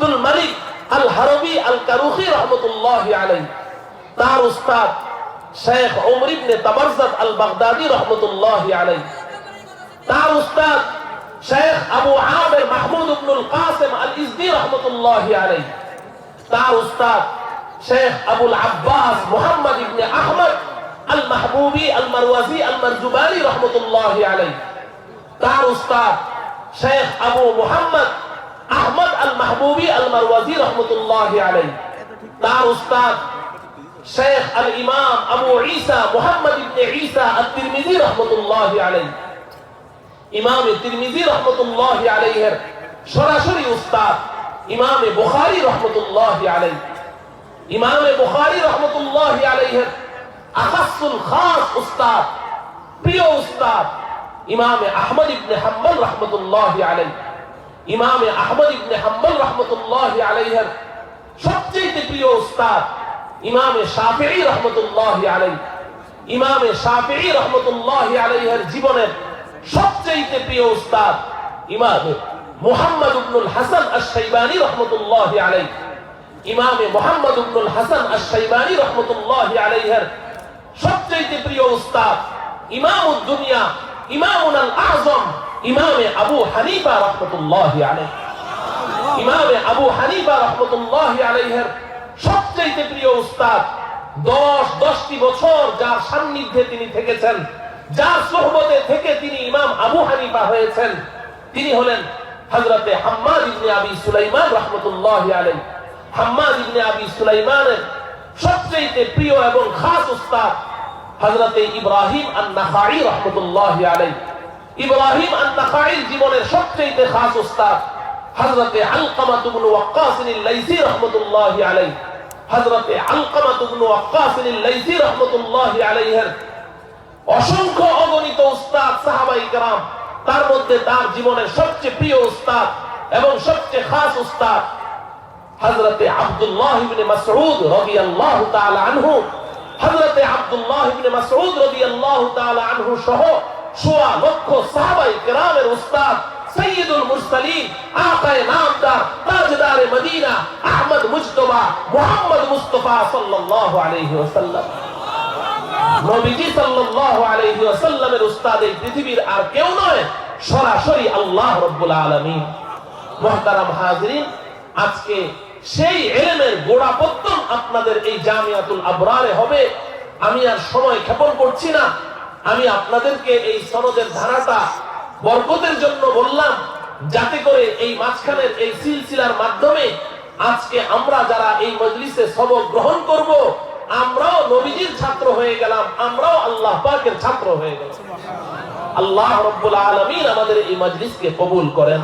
আব্দুল মালিক আল হারবি আল কারুখি রহমতুল্লাহ আলাই তার উস্তাদ শেখ ওমর ইবনে তাবারজাদ আল বাগদাদি রহমতুল্লাহ আলাই তার উস্তাদ শেখ আবু আমের মাহমুদ ইবনুল কাসিম আল ইজদি রহমতুল্লাহ আলাই তার উস্তাদ শেখ আবুল আব্বাস মোহাম্মদ ইবনে আহমদ আল মাহবুবি আল মারওয়াজি আল মারজুবানি রহমতুল্লাহ আলাই তার উস্তাদ শেখ আবু মোহাম্মদ আহমদ আল মাহবুবি আল মারওয়াজি রহমতুল্লাহ আলাই তার উস্তাদ শেখ আল ইমাম আবু ঈসা মোহাম্মদ ইবনে ঈসা আল তিরমিজি রহমতুল্লাহ আলাই ইমাম তিরমিজি রহমতুল্লাহ আলাইহের সরাসরি উস্তাদ ইমামে বুখারী রহমতুল্লাহ আলাই ইমামে বুখারী রহমতুল্লাহ আলাইহের আখাসুল খাস উস্তাদ, প্রিয় উস্তাদ ইমামে আহমদ ইবনে হাম্বল রহমতুল্লাহ আলাই ইমামে আহমদ ইবনে হাম্বল রহমতুল্লাহ আলাইহের সবচেয়ে প্রিয় উস্তাদ ইমামে শাফিঈ রহমতুল্লাহ আলাই ইমামে শাফিঈ রহমতুল্লাহ আলাইহের জীবনের সবচেয়ে প্রিয় উস্তাদ ইমামে মুহাম্মদ ইবনুল হাসান আশ-শাইবানি রহমতুল্লাহ আলাই ইমামে মুহাম্মদ ইবনুল হাসান আশ-শাইবানি রহমতুল্লাহ আলাইহির সবচেয়ে প্রিয় উস্তাদ ইমামুদ দুনিয়া ইমামুল আযম ইমামে আবু হানিফা রহমতুল্লাহ আলাইহি। ইমামে আবু হানিফা রহমতুল্লাহ আলাইহির সবচেয়ে প্রিয় উস্তাদ, দশ, দশটি বছর যার সান্নিধ্যে তিনি থেকেছেন, যার সোহবতে থেকে তিনি ইমাম আবু হানিফা হয়েছেন। তিনি হলেন হযরতে হাম্মাদ ইবনে আবি সুলাইমান রাহমাতুল্লাহি আলাইহি। হাম্মাদ ইবনে আবি সুলাইমানের সবচেয়ে প্রিয় এবং খাস উস্তাদ হযরতে ইব্রাহিম আন-নাখাই রাহমাতুল্লাহি আলাইহি। ইব্রাহিম আন-নাখাইর জীবনের সবচেয়ে খাস উস্তাদ হযরতে আলকামা ইবনে ওয়াক্কাস আল-লাইসি রাহমাতুল্লাহি আলাইহি হযরতে আলকামা ইবনে ওয়াক্কাস আল-লাইসি রাহমাতুল্লাহি আলাইহির অসংখ্য অগণিত উস্তাদ সাহাবাই کرام তার মধ্যে তার জীবনের সবচেয়ে প্রিয় উস্তাদ এবং সবচেয়ে খাস উস্তাদ হযরতে আব্দুল্লাহ ইবনে মাসউদ রাদিয়াল্লাহু তাআলা আনহু হযরতে আব্দুল্লাহ ইবনে মাসউদ রাদিয়াল্লাহু তাআলা আনহু সহ সোয়া লক্ষ সাহাবাই গ্রামের উস্তাদ সৈয়দুল মুস্তালিম আকায় নামদার, তাজদারে Medina, Ahmad Mujtaba, Muhammad Mustafa সাল্লাল্লাহু আলাইহি ওয়াসাল্লাম। নবীজি সাল্লাল্লাহু আলাইহি ওয়াসাল্লামের উস্তাদ এই পৃথিবীর আর কেউ নয়, সরাসরি আল্লাহ রাব্বুল আলামিন। মুহতারাম হাজরিন, আজকে সেই এলেমের গোড়া গোড়াপত্তন আপনাদের এই জামিয়াতুল আবরারে হবে। আমি আর সময় ক্ষেপণ করছি না আমি আপনাদেরকে এই সনদের ধারাটা বরকতের জন্য বললাম, যাতে করে এই মাঝখানের এই সিলসিলার মাধ্যমে আজকে আমরা যারা এই মজলিসে সবক গ্রহণ করব, আমরাও নবীজির ছাত্র হয়ে গেলাম, আমরাও আল্লাহ পাকের ছাত্র হয়ে গেলাম। আল্লাহ রব্বুল আলমিন আমাদের এই মজলিসকে কবুল করেন।